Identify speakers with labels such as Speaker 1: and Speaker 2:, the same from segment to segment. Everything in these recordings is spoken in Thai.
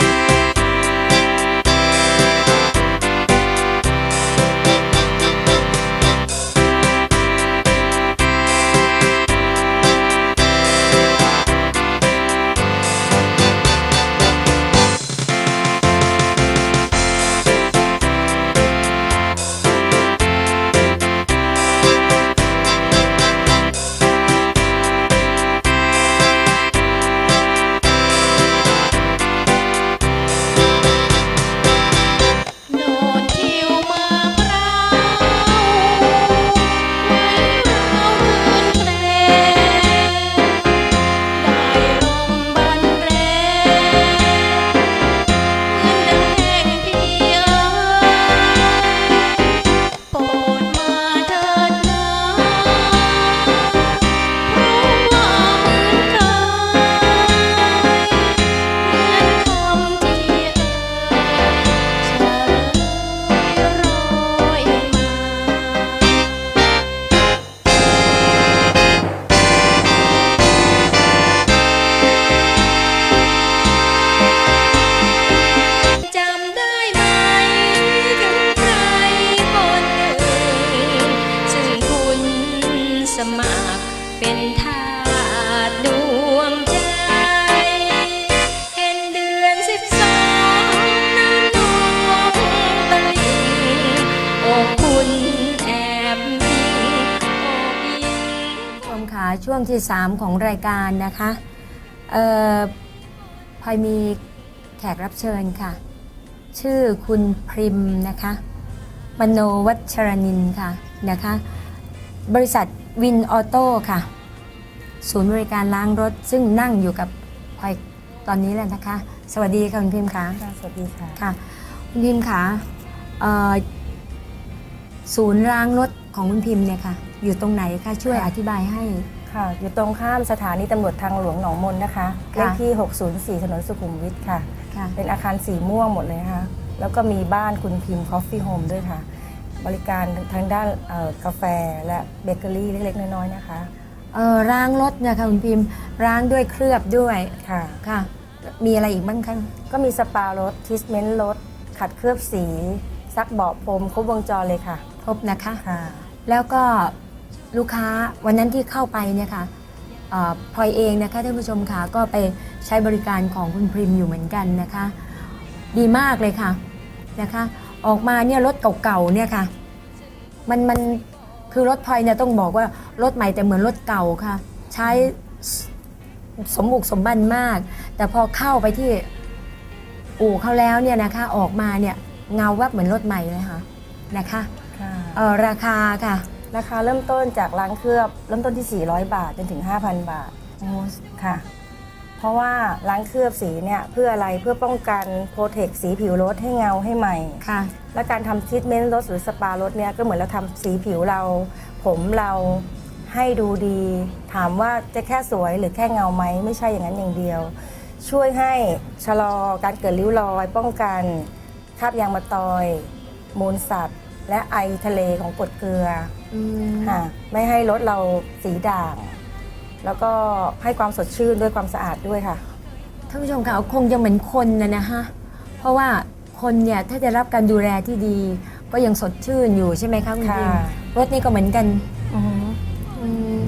Speaker 1: โมค่ะ
Speaker 2: ช่วงที่ 3 ของรายการนะคะเอ่อพลอยมีแขกรับเชิญค่ะ ชื่อคุณพริมนะคะมโนวัชรนินค่ะนะคะ บริษัทวินออโต้ค่ะ ศูนย์บริการล้างรถ ซึ่งนั่งอยู่กับพลอยตอนนี้แหละนะคะ สวัสดีค่ะคุณพิมค่ะ
Speaker 3: ค่ะสวัสดีค่ะ
Speaker 2: ค่ะ คุณพิมค่ะเอ่อ ศูนย์ล้างรถของคุณพิมเนี่ยค่ะ อยู่ตรงไหนคะช่วยอธิบายให้
Speaker 3: ค่ะ อยู่ตรงข้ามสถานีตำรวจทางหลวงหนองมนนะคะเล
Speaker 2: ค่ะ
Speaker 3: ขที่ 604 ถนนสุขุมวิทค่ะ
Speaker 2: ค่ะ
Speaker 3: เป็นอาคารสีม่วงหมดเลยนะคะแล้วก็มีบ้านคุณพิมพ์คอฟฟี่โฮมด้วยค่ะ บริการทางด้านเอ่อกาแฟและเบเกอรี่เล็กๆ น้อยๆนะคะ
Speaker 2: เอ่อล้างรถเนี่ยค่ะคุณพิมพ์ล้างด้วยเคลือบด้วย
Speaker 3: ค่ะ
Speaker 2: ค่ะ มีอะไรอีกบ้างคะ
Speaker 3: ก็มีสปารถทิสเมนต์รถขัดเคลือบสี ซักเบาะพรมครบวงจรเลยค่ะ
Speaker 2: คร บนะคะ
Speaker 3: ค่ะ
Speaker 2: แล้วก็ลูกค้าวันนั้นที่เข้าไปเนี่ยค่ะเอ่อพลอยเองนะคะท่านผู้ชมค่ะก็ไปใช้บริการของคุณพริมอยู่เหมือนกันนะคะ ดีมากเลยค่ะนะคะ ออกมาเนี่ยรถเก่าๆเนี่ยค่ะ มันมันคือรถพลอยเนี่ยต้องบอกว่ารถใหม่แต่เหมือนรถเก่าค่ะ ใช้สสมบุกสมบันมาก แต่พอเข้าไปที่อู่เขาแล้วเนี่ยนะคะ ออกมาเนี่ยเงาวับเหมือนรถใหม่เลยค่ะนะ
Speaker 3: คะ
Speaker 2: เอ่อราคาค่ะ
Speaker 3: ราคาเริ่มต้นจากล้างเคลือบเริ่มต้นที่ 400 บาทจนถึง 5,000 บาท
Speaker 2: โอ้
Speaker 3: ค่ะ เพราะว่าล้างเคลือบสีเนี่ยเพื่ออะไรเพื่อป้องกันโปรเทคสีผิวรถให้เงาให้ใหม่
Speaker 2: ค่ะ
Speaker 3: และการทำทรีทเมนต์รถหรือสปารถเนี่ยก็เหมือนเราทำสีผิวเรา ผมเราให้ดูดี ถามว่าจะแค่สวยหรือแค่เงาไหมไม่ใช่อย่างนั้นอย่างเดียว ช่วยให้ชะลอการเกิดริ้วรอย ป้องกันคราบยางมะตอย มูลสัตว์ และไอทะเลของกรดเกลือ
Speaker 2: อืม
Speaker 3: ค่ะไม่ให้รถเราสีด่าง แล้วก็ให้ความสดชื่นด้วยความสะอาดด้วยค่ะ
Speaker 2: ท่านผู้ชมค่ะคงจะเหมือนคนนะนะฮะเพราะว่าคนเนี่ยถ้าจะรับการดูแลที่ดี ก็ยังสดชื่นอยู่ใช่ไหมคะคุณ
Speaker 3: ค่ะ
Speaker 2: พิมรถนี่ก็เหมือนกันอืม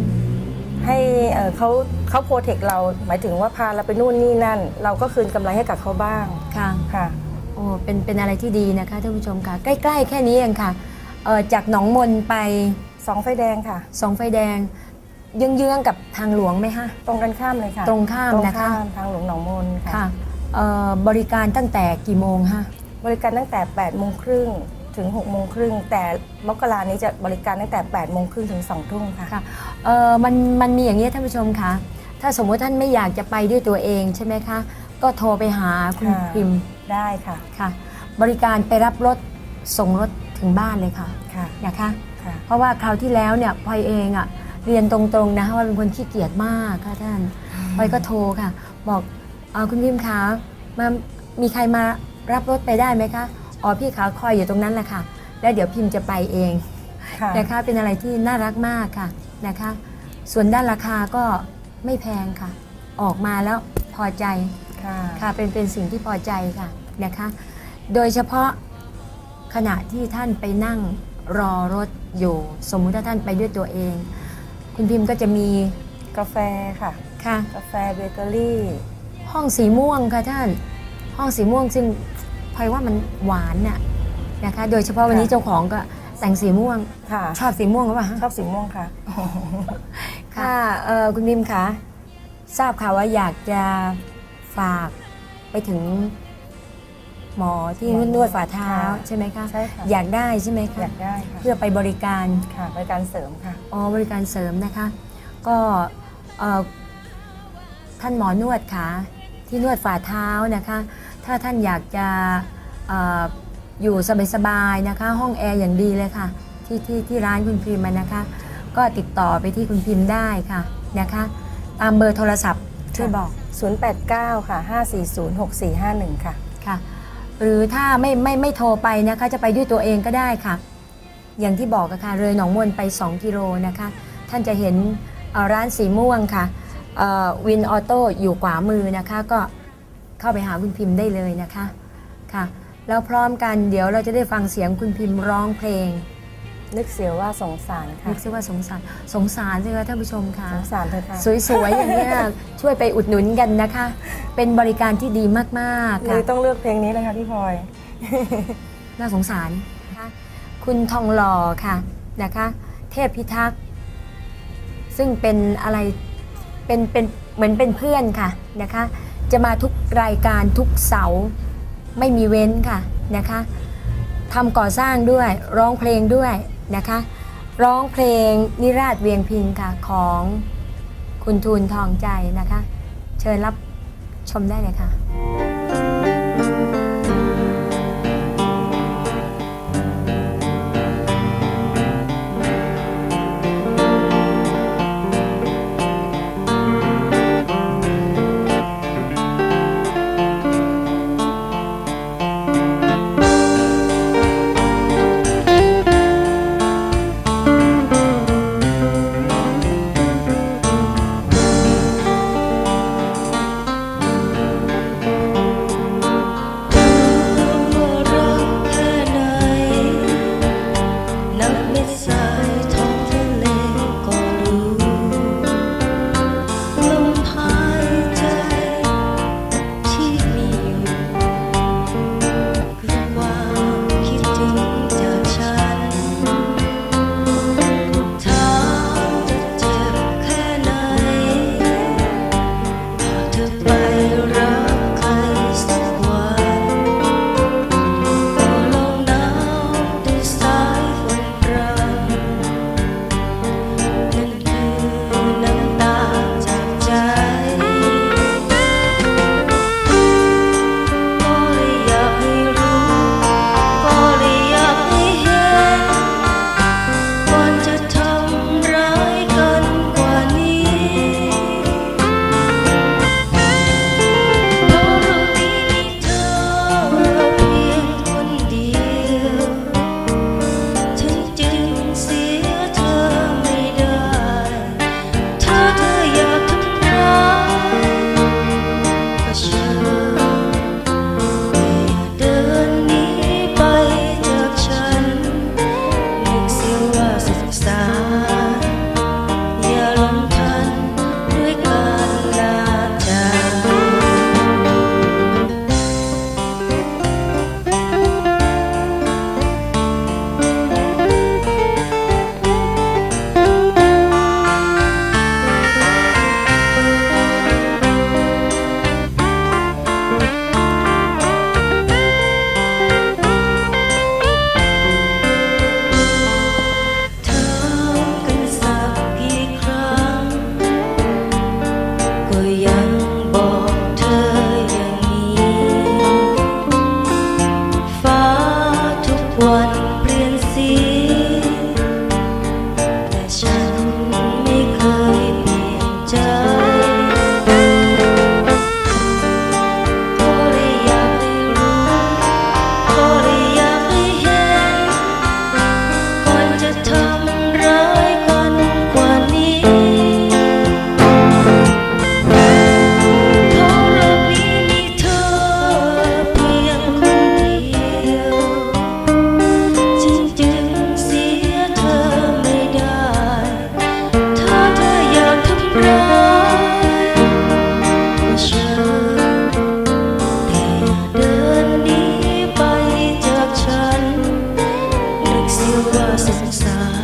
Speaker 3: ให้เอ่อเขาเขาโปรเทคเราหมายถึงว่าพาเราไปนู่นนี่นั่น เราก็คืนกำไรให้กับเขาบ้าง
Speaker 2: ค่ะ
Speaker 3: ค่ะ
Speaker 2: โอ้เป็นเป็นอะไรที่ดีนะคะท่านผู้ชมค่ะ ใกล้ ๆ แค่นี้เองค่ะเอ่อจากหนองมนไป
Speaker 3: สองไฟแดงค่ะ
Speaker 2: สองไฟแดงเยื้องๆกับทางหลวงไหมฮะ
Speaker 3: ตรงกันข้ามเลยค่ะ
Speaker 2: ตรงข้าม
Speaker 3: ตรง
Speaker 2: นะคะ
Speaker 3: ข้ามทางหลวงหนองมนค่ะ
Speaker 2: ค่ะเอ่อบริการตั้งแต่กี่โมงฮะ
Speaker 3: บริการตั้งแต่8โมงครึ่งถึง6โมงครึ่งแต่มกรานี้จะบริการตั้งแต่8โมงครึ่งถึง2ทุ่มค่ะ
Speaker 2: ค่ะเอ่อมันมันมีอย่างนี้ท่านผู้ชมคะถ้าสมมติท่านไม่อยากจะไปด้วยตัวเองใช่ไหมคะ ก็โทรไปหาคุณ
Speaker 3: ค่ะ
Speaker 2: พิมพ์
Speaker 3: ได้ค่ะ
Speaker 2: ค่ะ บริการไปรับรถส่งรถถึงบ้านเลยค่ะ
Speaker 3: ค่ะ
Speaker 2: นะคะ
Speaker 3: ค่ะ
Speaker 2: เพราะว่าคราวที่แล้วเนี่ยพลอยเองอะเรียนตรงๆนะคะว่าเป็นคนขี้เกียจมากค่ะท่านพลอยก็โทรค่ะ บอกเออคุณพิมพ์คะมามีใครมารับรถไปได้ไหมคะอ๋อพี่ขาคอยอยู่ตรงนั้นแหละค่ะ แล้วเดี๋ยวพิมพ์จะไปเอง
Speaker 3: ค่ะ
Speaker 2: นะคะเป็นอะไรที่น่ารักมากค่ะนะคะ ส่วนด้านราคาก็ไม่แพงค่ะ ออกมาแล้วพอใจ
Speaker 3: ค่ะ
Speaker 2: ค่ะเป็นเป็นสิ่งที่พอใจค่ะ นะคะ โดยเฉพาะขณะที่ท่านไปนั่งรอรถอยู่ สมมุติถ้าท่านไปด้วยตัวเอง คุณพิมพ์ก็จะมี
Speaker 3: กาแฟค่ะ
Speaker 2: ค่ะ
Speaker 3: กาแฟเบเกอรี่
Speaker 2: ห้องสีม่วงค่ะท่าน ห้องสีม่วงซึ่งพลอยว่ามันหวานน่ะนะคะ โดยเฉพาะวันนี้
Speaker 3: ค่ะ
Speaker 2: เจ้าของก็แต่งสีม่วง
Speaker 3: ค่ะ
Speaker 2: ชอบสีม่วงหรือเปล่าฮะ
Speaker 3: ชอบสีม่วงค่ะ
Speaker 2: ค่ะเอ่อคุณพิมพ์คะทราบค่ะว่าอยากจะฝากไปถึง หมอที่
Speaker 3: หมอน
Speaker 2: นวดฝ่าเท้า
Speaker 3: ค่ะ
Speaker 2: ใช่ไหมคะ
Speaker 3: ใช่ค่ะ
Speaker 2: อยากได้ใช่ไหมคะ
Speaker 3: อยากได้ค่ะ
Speaker 2: เพื่อไปบริการ
Speaker 3: ค่ะบริการเสริมค่ะ
Speaker 2: อ๋อบริการเสริมนะคะ ก็เอ่อท่านหมอนวดค่ะที่นวดฝ่าเท้านะคะ ถ้าท่านอยากจะเอออยู่สบายๆนะคะ ห้องแอร์อย่างดีเลยค่ะ ที่ที่ที่ร้านคุณพิมพ์อะนะคะ ก็ติดต่อไปที่คุณพิมพ์ได้ค่ะนะคะ ตามเบอร์โทรศัพท์ช่วยบอก
Speaker 3: 089 ค่ะ 540 6451 ค่ะ
Speaker 2: ค่ะ หรือถ้าไม่ไม่ไม่โทรไปนะคะจะไปด้วยตัวเองก็ได้ค่ะ อย่างที่บอกกันค่ะเลยหนองมนไป 2 กิโลนะคะ ท่านจะเห็นร้านสีม่วงค่ะวินออโต้อยู่ขวามือนะคะ ก็เข้าไปหาคุณพิมพ์ได้เลยนะคะค่ะแล้วพร้อมกันเดี๋ยวเราจะได้ฟังเสียงคุณพิมพ์ร้องเพลง
Speaker 3: นึกเสียว่าสงสารค่ะ
Speaker 2: นึกซิว่าสงสารสงสารใช่ไหมท่านผู้ชมคะ
Speaker 3: สงสารเธอค่ะ
Speaker 2: สวยๆอย่างนี้ยช่วยไปอุดหนุนกันนะคะ เป็นบริการที่ดีมากๆ
Speaker 3: เล
Speaker 2: ค่ะ
Speaker 3: ยต้องเลือกเพลงนี้เลยค่ะพี่พลอย
Speaker 2: น่าสงสารนะคะคุณทองหล่อค่ะนะคะ เทพพิทักษ์ซึ่งเป็นอะไรเป็นเป็นเหมือนเป็นเพื่อนค่ะนะคะ จะมาทุกรายการทุกเสาร์ไม่มีเว้นค่ะนะคะทำก่อสร้างด้วยร้องเพลงด้วย นะคะ ร้องเพลงนิราชเวียงพิงค่ะของคุณทูลทองใจนะคะ เชิญรับชมได้เลยค่ะ
Speaker 4: possa pensar.